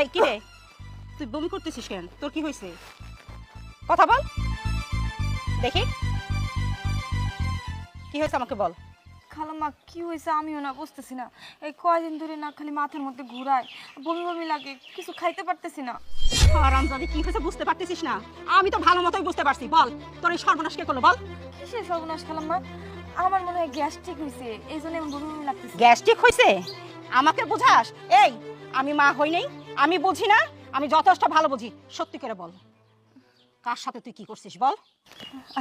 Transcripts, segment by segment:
এই কি রে তুই বমি করতেছিস কেন? তোর কি হয়েছে? কথা বল। দেখি। কি হয়েছে আমাকে বল। খালাম্মা কি হয়েছে আমিও না বুঝতেছি না। এই কয়দিন ধরে না খালি মাথার মধ্যে ঘুরায় বমি বমি লাগে কিছু খাইতে পারতেছি না। আরামজাদি কি হয়েছে বুঝতে পারতেছিস না? আমি তো ভালো মতোই বুঝতে পারছি বল। তোর এই সর্বনাশ কে করল বল। কিসের সর্বনাশ খালাম্মা? আমার মনে হয় গ্যাস ঠিক হয়েছে এই জন্য বমি বমি লাগতেছে। গ্যাস্ট্রিক হয়েছে? আমাকে বুঝাস। এই আমি মা হই নাই আমি বুঝি না? আমি যথেষ্ট ভালো বুঝি। সত্যি করে বল। কার সাথে তুই কি করছিস বল?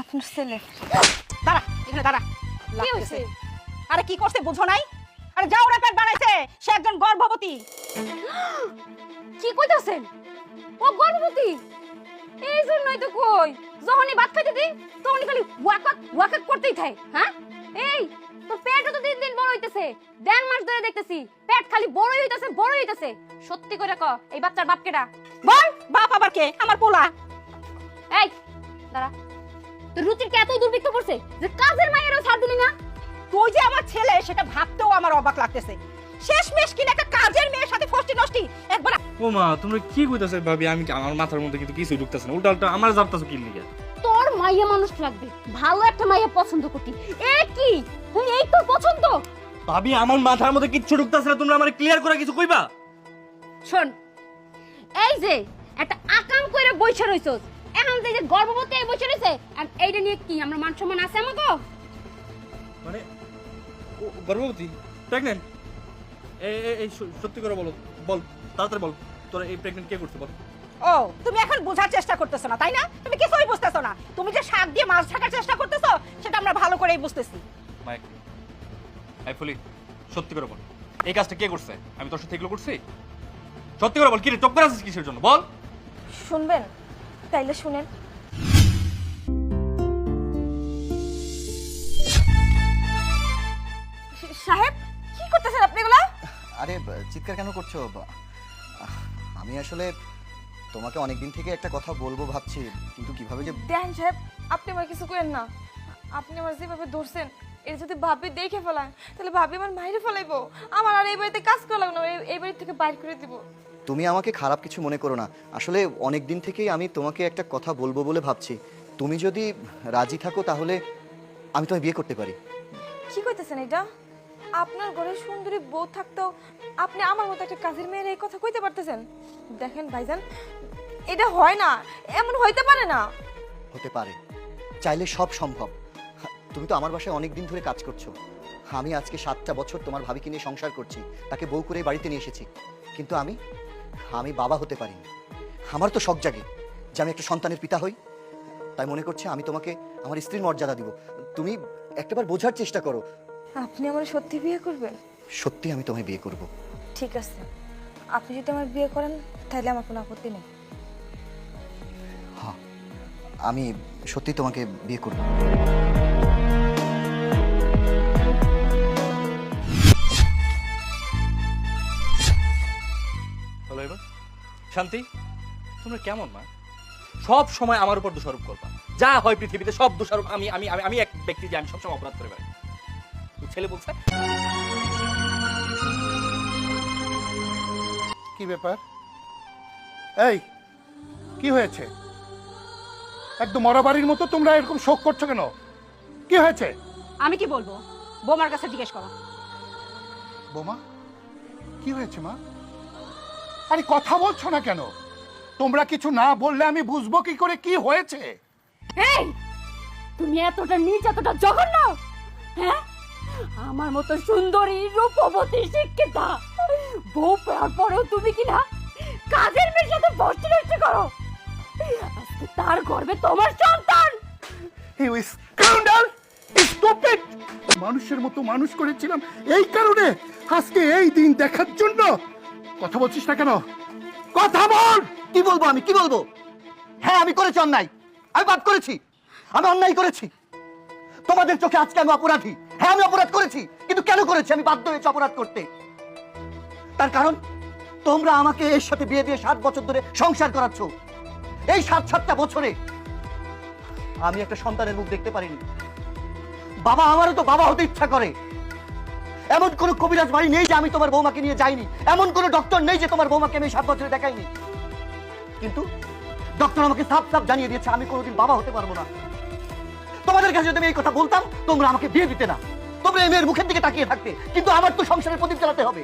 আপনার ছেলে। দাঁড়া এখানে দাঁড়া। কি হয়েছে? আরে কি করছে বুঝো নাই? আরে যাও রে পেট বানাইছে সে একজন গর্ভবতী। কি কইতাছেন? ও গর্ভবতী? এই জন্যই তো কই। যখনই ভাত খাইতে দিই তখনই খালি ওয়াক ওয়াক করতেই থাকে হ্যাঁ? এই হইতেছে। দেড় মাস ধরে দেখতেছি পেট খালি বড়ই হইতেছে বড়ই হইতেছে। সত্যি করে ক এই বাচ্চার বাপ কেডা? বল বাপ আবার কে? আমার পোলা। এই দাঁড়া। তোর রুচির কে এতই দুর্ভিক্ষ পড়ছে যে কাজের মায়েরও ছাড় দিলি না? তুই যে আমার ছেলে সেটা ভাবতেও আমার অবাক লাগতেছে। শেষ মেশ কিনা একটা কাজের মেয়ের সাথে ফষ্টি নষ্টি? একবার ও মা তোমরা কি কইতাছো ভাবি? আমি আমার মাথার মধ্যে কিন্তু কিছুই ঢুকতেছে না। উল্টা উল্টা আমার জানতাছো কি লিগে? তোর মাইয়া মানুষ লাগবে। ভালো একটা মাইয়া পছন্দ করতি। এ কি? তুই এই তোর পছন্দ? ভাবি আমার মাথার মধ্যে কিচ্ছু ঢুকতেছে না তোমরা আমার ক্লিয়ার করে কিছু কইবা? শোন এই যে একটা আকাম করে বইসা রইছস এখন যে গর্ভবতী এই বইসা রইছে আর এইটা নিয়ে কি আমরা মান সম্মান আছে আমাকে মানে গর্ভবতী? প্রেগন্যান্ট এই সত্যি করে বলো বল তাড়াতাড়ি বল তোরা এই প্রেগন্যান্ট কে করতে বল? ও তুমি এখন বোঝার চেষ্টা করতেছো না তাই না? তুমি কিছুই বুঝতেছো না। তুমি যে শাক দিয়ে মাছ ঢাকার চেষ্টা করতেছো সেটা আমরা ভালো করেই বুঝতেছি। মাইক। আই ফুলি সত্যি করে বল। এই কাজটা কে করছে? আমি তোর সাথে এগুলো করছি? সত্যি করে বল কি রে চোখ করে আছিস কিসের জন্য? বল। শুনবেন? তাইলে শুনেন। সাহেব কি করতেছেন আপনি এগুলা? আরে চিৎকার কেন করছ? বা- আমি আসলে তোমাকে অনেক দিন থেকে একটা কথা বলব ভাবছি কিন্তু কীভাবে যে দেন সাহেব আপনি আমার কিছু করেন না। আপনি আমার যেভাবে ধরছেন এটা যদি ভাবি দেখে ফেলান তাহলে ভাবি আমার বাইরে ফেলাইবো। আমার আর এই বাড়িতে কাজ করা লাগবে না এই- এই বাড়ি থেকে বাইর করে দিব। তুমি আমাকে খারাপ কিছু মনে করো না। আসলে অনেক দিন থেকেই আমি তোমাকে একটা কথা বলব বলে ভাবছি। তুমি যদি রাজি থাকো তাহলে আমি তোমায় বিয়ে করতে পারি। কি কইতেছেন এটা? আপনার ঘরে সুন্দরী বউ থাকতেও আপনি আমার মতো একটা কাজের মেয়ের এই কথা কইতে পারতেছেন? দেখেন ভাইজান এটা হয় না এমন হইতে পারে না। হতে পারে। চাইলে সব সম্ভব। তুমি তো আমার বাসায় অনেক দিন ধরে কাজ করছ। আমি আজকে সাতটা বছর তোমার ভাবিকে নিয়ে সংসার করছি তাকে বউ করে বাড়িতে নিয়ে এসেছি। কিন্তু আমি আমি বাবা হতে পারিনি। আমার তো শখ জাগে যে আমি একটা সন্তানের পিতা হই। তাই মনে করছে আমি তোমাকে আমার স্ত্রীর মর্যাদা দিব। তুমি একটাবার বোঝার চেষ্টা করো। আপনি আমার সত্যি বিয়ে করবেন? সত্যি আমি তোমায় বিয়ে করব। ঠিক আছে। আপনি যদি আমার বিয়ে করেন তাহলে আমার কোনো আপত্তি নেই। হ্যাঁ আমি সত্যি তোমাকে বিয়ে করব। এবার। শান্তি তোমরা কেমন মা? সব সময় আমার উপর দোষারোপ করবা। যা হয় পৃথিবীতে সব দোষারোপ আমি আমি আমি আমি এক ব্যক্তি যে আমি সবসময় অপরাধ করে বেড়াই। ছেলে বলছে? কি ব্যাপার? এই কি হয়েছে? একদম মরাবাড়ির মতো তোমরা এরকম শোক করছ কেন? কি হয়েছে? আমি কি বলব? বোমার কাছে জিজ্ঞেস করো। বোমা কি হয়েছে মা? আরে কথা বলছো না কেন? তোমরা কিছু না বললে আমি বুঝব কি করে কি হয়েছে। এই তুমি এতটা নিচ এতটা জঘন্য। হ্যাঁ? আমার মতো সুন্দরী রূপবতী শিক্ষিতা। বউ পাওয়ার পরেও তুমি কি না কাজের মেয়ের সাথে ভর্তি নষ্ট করো। আজকে তার গর্বে তোমার সন্তান। You scoundrel! Stupid! মানুষের মতো মানুষ করেছিলাম এই কারণে। আজকে এই দিন দেখার জন্য কথা বলছিস না কেন? কথা বল! কি বলব আমি? কি বলব? হ্যাঁ আমি করেছি অন্যায়। আমি পাপ করেছি। আমি অন্যায় করেছি। তোমাদের চোখে আজকে আমি অপরাধী। হ্যাঁ আমি অপরাধ করেছি, কিন্তু কেন করেছি? আমি বাধ্য হয়েছি অপরাধ করতে। তার কারণ, তোমরা আমাকে এর সাথে বিয়ে দিয়ে সাত বছর ধরে সংসার করাচ্ছ। এই সাত সাতটা বছরে আমি একটা সন্তানের মুখ দেখতে পারিনি। বাবা আমারও তো বাবা হতে ইচ্ছা করে। এমন কোনো কবিরাজ বাড়ি নেই যে আমি তোমার বৌমাকে নিয়ে যাইনি। এমন কোনো ডক্টর নেই যে তোমার বৌমাকে আমি সাত বছরে দেখাইনি। কিন্তু ডক্টর আমাকে সাফ সাফ জানিয়ে দিয়েছে, আমি কোনোদিন বাবা হতে পারব না। তোমাদের কাছে যদি আমি এই কথা বলতাম, তোমরা আমাকে বিয়ে দিতে না। তোমরা এই মেয়ের মুখের দিকে তাকিয়ে থাকতে, কিন্তু আমার তো সংসারের প্রদীপ চালাতে হবে।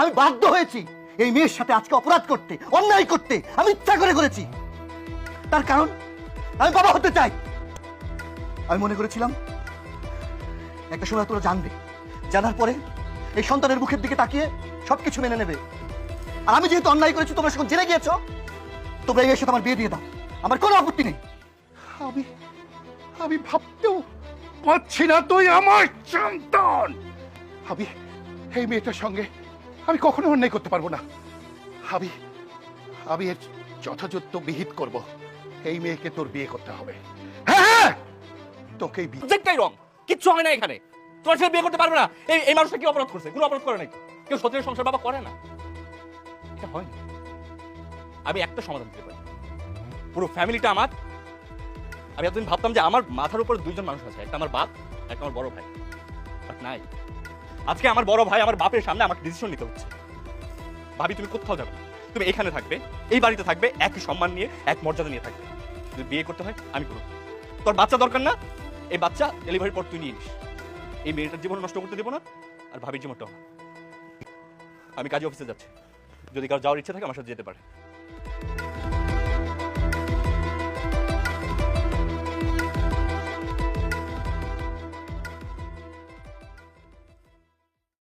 আমি বাধ্য হয়েছি এই মেয়ের সাথে আজকে অপরাধ করতে, অন্যায় করতে, আমি ইচ্ছা করে করেছি। তার কারণ, আমি বাবা হতে চাই। আমি মনে করেছিলাম, একটা সময় তোরা জানবে জানার পরে এই সন্তানের মুখের দিকে তাকিয়ে সবকিছু মেনে নেবে। আর আমি যেহেতু অন্যায় করেছি তোমরা সেখানে জেনে গিয়েছো তোমরা এই সাথে আমার বিয়ে দিয়ে দাও। আমার কোনো আপত্তি নেই। আমি আমি ভাবতেও পারছি না তুই আমার সন্তান। আমি এই মেয়েটার সঙ্গে আমি কখনো অন্যায় করতে পারব না। আমি আমি এর যথাযথ বিহিত করব। এই মেয়েকে তোর বিয়ে করতে হবে। হ্যাঁ হ্যাঁ! তোকেই বিয়ে রং কিচ্ছু হয় না এখানে। তোমার ছেলে বিয়ে করতে পারবে না। এই এই মানুষটা কি অপরাধ করছে? কোনো অপরাধ করে নাকি কেউ সত্যের সংসার বাবা করে না? এটা হয় না। আমি একটা সমাধান দিতে পারি। পুরো ফ্যামিলিটা আমার। আমি এতদিন ভাবতাম যে আমার মাথার উপর দুইজন মানুষ আছে। একটা আমার বাপ, একটা আমার বড় ভাই। বাট নাই। আজকে আমার বড় ভাই আমার বাপের সামনে আমাকে ডিসিশন নিতে হচ্ছে। ভাবি, তুমি কোথাও যাবে তুমি এখানে থাকবে, এই বাড়িতে থাকবে, একই সম্মান নিয়ে, এক মর্যাদা নিয়ে থাকবে। যদি বিয়ে করতে হয়, আমি করব। তোর বাচ্চা দরকার না? এই বাচ্চা ডেলিভারির পর তুই নিয়ে নিস। এই মেয়েটার জীবন নষ্ট করতে দেবো না, আর ভাবির জীবনটাও না। আমি কাজে অফিসে যাচ্ছি যদি কারও যাওয়ার ইচ্ছা থাকে আমার সাথে যেতে পারে